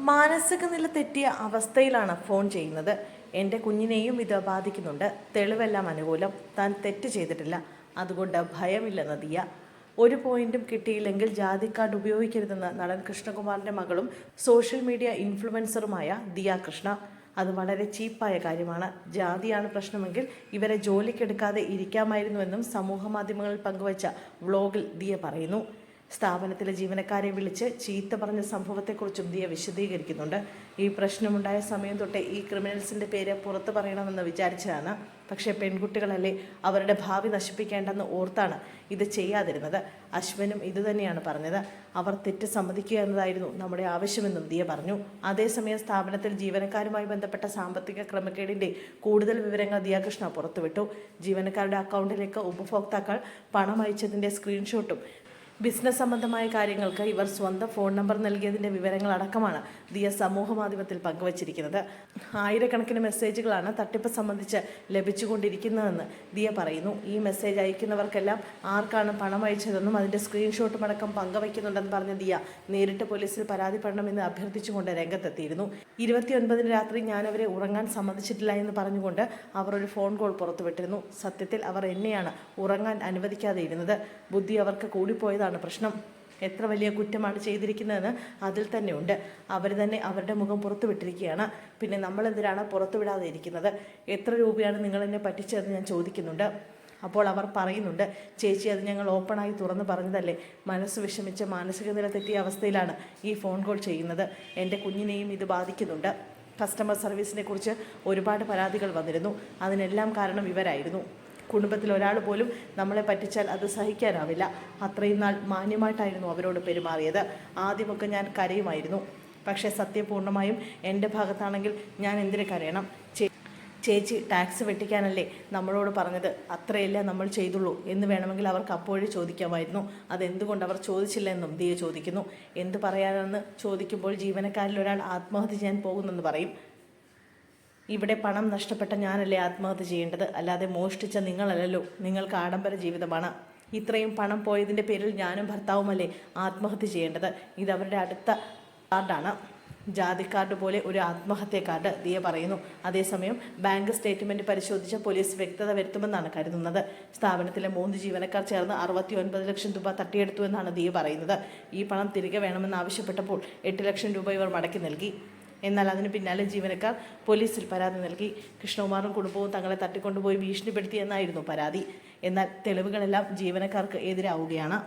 മാനസിക നില തെറ്റിയ അവസ്ഥയിലാണ് ഫോൺ ചെയ്യുന്നത്. എന്റെ കുഞ്ഞിനെയും ഇത് ബാധിക്കുന്നുണ്ട്. തെളിവെല്ലാം അനുകൂലം. താൻ തെറ്റ് ചെയ്തിട്ടില്ല. അതുകൊണ്ട് ഭയമില്ലെന്ന് ദിയ ഒരു പോയിന്റും കിട്ടിയില്ലെങ്കിൽ ജാതി കാർഡ് ഉപയോഗിക്കരുതെന്ന് നടൻ കൃഷ്ണകുമാറിന്റെ മകളും സോഷ്യൽ മീഡിയ ഇൻഫ്ലുവൻസറുമായ ദിയ കൃഷ്ണ. അത് വളരെ ചീപ്പായ കാര്യമാണ്. ജാതിയാണ് പ്രശ്നമെങ്കിൽ ഇവരെ ജോലിക്കെടുക്കാതെ ഇരിക്കാമായിരുന്നുവെന്നും സമൂഹ മാധ്യമങ്ങളിൽ പങ്കുവച്ച വ്ളോഗിൽ ദിയ പറയുന്നു. സ്ഥാപനത്തിലെ ജീവനക്കാരെ വിളിച്ച് ചീത്ത പറഞ്ഞ സംഭവത്തെക്കുറിച്ചും ദിയ വിശദീകരിക്കുന്നുണ്ട്. ഈ പ്രശ്നമുണ്ടായ സമയം തൊട്ടേ ഈ ക്രിമിനൽസിന്റെ പേര് പുറത്തു പറയണമെന്ന് വിചാരിച്ചതാണ്. പക്ഷേ പെൺകുട്ടികളല്ലേ അവരുടെ ഭാവി നശിപ്പിക്കേണ്ടെന്ന് ഓർത്താണ് ഇത് ചെയ്യാതിരുന്നത്. അശ്വനും ഇതുതന്നെയാണ് പറഞ്ഞത്. അവർ തെറ്റ് സമ്മതിക്കുക എന്നതായിരുന്നു നമ്മുടെ ആവശ്യമെന്നും ദിയ പറഞ്ഞു. അതേസമയം സ്ഥാപനത്തിൽ ജീവനക്കാരുമായി ബന്ധപ്പെട്ട സാമ്പത്തിക ക്രമക്കേടിന്റെ കൂടുതൽ വിവരങ്ങൾ ദിയാകൃഷ്ണ പുറത്തുവിട്ടു. ജീവനക്കാരുടെ അക്കൗണ്ടിലേക്ക് ഉപഭോക്താക്കൾ പണം അയച്ചതിന്റെ സ്ക്രീൻഷോട്ടും ബിസിനസ് സംബന്ധമായ കാര്യങ്ങൾക്ക് ഇവർ സ്വന്തം ഫോൺ നമ്പർ നൽകിയതിന്റെ വിവരങ്ങൾ അടക്കമാണ് ദിയ സമൂഹ മാധ്യമത്തിൽ പങ്കുവച്ചിരിക്കുന്നത്. ആയിരക്കണക്കിന് മെസ്സേജുകളാണ് തട്ടിപ്പ് സംബന്ധിച്ച് ലഭിച്ചുകൊണ്ടിരിക്കുന്നതെന്ന് ദിയ പറയുന്നു. ഈ മെസ്സേജ് അയക്കുന്നവർക്കെല്ലാം ആർക്കാണ് പണം അയച്ചതെന്നും അതിന്റെ സ്ക്രീൻഷോട്ടും അടക്കം പങ്കുവയ്ക്കുന്നുണ്ടെന്ന് പറഞ്ഞ ദിയ നേരിട്ട് പോലീസിൽ പരാതിപ്പെടണമെന്ന് അഭ്യർത്ഥിച്ചുകൊണ്ട് രംഗത്തെത്തിയിരുന്നു. ഇരുപത്തിയൊൻപതിന് രാത്രി ഞാൻ അവരെ ഉറങ്ങാൻ സമ്മതിച്ചിട്ടില്ല എന്ന് പറഞ്ഞുകൊണ്ട് അവർ ഒരു ഫോൺ കോൾ പുറത്തുവിട്ടിരുന്നു. സത്യത്തിൽ അവർ എന്നെയാണ് ഉറങ്ങാൻ അനുവദിക്കാതെ ഇരുന്നത്. ബുദ്ധി അവർക്ക് കൂടിപ്പോയതാണ് പ്രശ്നം. എത്ര വലിയ കുറ്റമാണ് ചെയ്തിരിക്കുന്നതെന്ന് അതിൽ തന്നെ ഉണ്ട്. അവർ തന്നെ അവരുടെ മുഖം പുറത്തു വിട്ടിരിക്കുകയാണ്. പിന്നെ നമ്മളെന്തിനാണ് പുറത്തു വിടാതെ ഇരിക്കുന്നത് എത്ര രൂപയാണ് നിങ്ങൾ എന്നെ പറ്റിച്ചതെന്ന് ഞാൻ ചോദിക്കുന്നുണ്ട്. അപ്പോൾ അവർ പറയുന്നുണ്ട് ചേച്ചി അത് ഞങ്ങൾ ഓപ്പണായി തുറന്ന് പറഞ്ഞതല്ലേ? മനസ്സ് വിഷമിച്ച മാനസിക നില തെറ്റിയ അവസ്ഥയിലാണ് ഈ ഫോൺ കോൾ ചെയ്യുന്നത്. എന്റെ കുഞ്ഞിനെയും ഇത് ബാധിക്കുന്നുണ്ട്. കസ്റ്റമർ സർവീസിനെക്കുറിച്ച് ഒരുപാട് പരാതികൾ വന്നിരുന്നു. അതിനെല്ലാം കാരണം ഇവരായിരുന്നു. കുടുംബത്തിൽ ഒരാൾ പോലും നമ്മളെ പറ്റിച്ചാൽ അത് സഹിക്കാനാവില്ല. അത്രയും നാൾ മാന്യമായിട്ടായിരുന്നു അവരോട് പെരുമാറിയത്. ആദ്യമൊക്കെ ഞാൻ കരയുമായിരുന്നു. പക്ഷേ സത്യപൂർണമായും എന്റെ ഭാഗത്താണെങ്കിൽ ഞാൻ എന്തിനു കരയണം? ചേച്ചി ടാക്സ് വെട്ടിക്കാനല്ലേ നമ്മളോട് പറഞ്ഞത്? അത്രയല്ലേ നമ്മൾ ചെയ്തുള്ളൂ എന്ന് വേണമെങ്കിൽ അവർക്ക് അപ്പോഴേ ചോദിക്കാമായിരുന്നു. അതെന്തുകൊണ്ട് അവർ ചോദിച്ചില്ല എന്നും ദിയ ചോദിക്കുന്നു. എന്ത് പറയാനെന്ന് ചോദിക്കുമ്പോൾ ജീവനക്കാരിൽ ഒരാൾ ആത്മഹത്യ ചെയ്യാൻ പോകുന്നെന്ന് പറയും. ഇവിടെ പണം നഷ്ടപ്പെട്ട ഞാനല്ലേ ആത്മഹത്യ ചെയ്യേണ്ടത്? അല്ലാതെ മോഷ്ടിച്ച നിങ്ങളല്ലല്ലോ. നിങ്ങൾക്ക് ആഡംബര ജീവിതമാണ്. ഇത്രയും പണം പോയതിന്റെ പേരിൽ ഞാനും ഭർത്താവുമല്ലേ ആത്മഹത്യ ചെയ്യേണ്ടത്? ഇതവരുടെ അടുത്ത കാർഡാണ്. ജാതി കാർഡ് പോലെ ഒരു ആത്മഹത്യ കാർഡ് ദിയ പറയുന്നു. അതേസമയം ബാങ്ക് സ്റ്റേറ്റ്മെന്റ് പരിശോധിച്ച പോലീസ് വ്യക്തത വരുത്തുമെന്നാണ് കരുതുന്നത്. സ്ഥാപനത്തിലെ മൂന്ന് ജീവനക്കാർ ചേർന്ന് അറുപത്തി ഒൻപത് ലക്ഷം രൂപ തട്ടിയെടുത്തു എന്നാണ് ദിയ പറയുന്നത്. ഈ പണം തിരികെ വേണമെന്ന് ആവശ്യപ്പെട്ടപ്പോൾ എട്ട് ലക്ഷം രൂപ ഇവർ മടക്കി നൽകി. എന്നാൽ അതിന് പിന്നാലെ ജീവനക്കാർ പോലീസിൽ പരാതി നൽകി. കൃഷ്ണകുമാറും കുടുംബവും തങ്ങളെ തട്ടിക്കൊണ്ടുപോയി ഭീഷണിപ്പെടുത്തിയെന്നായിരുന്നു പരാതി. എന്നാൽ തെളിവുകളെല്ലാം ജീവനക്കാർക്ക് എതിരാവുകയാണ്.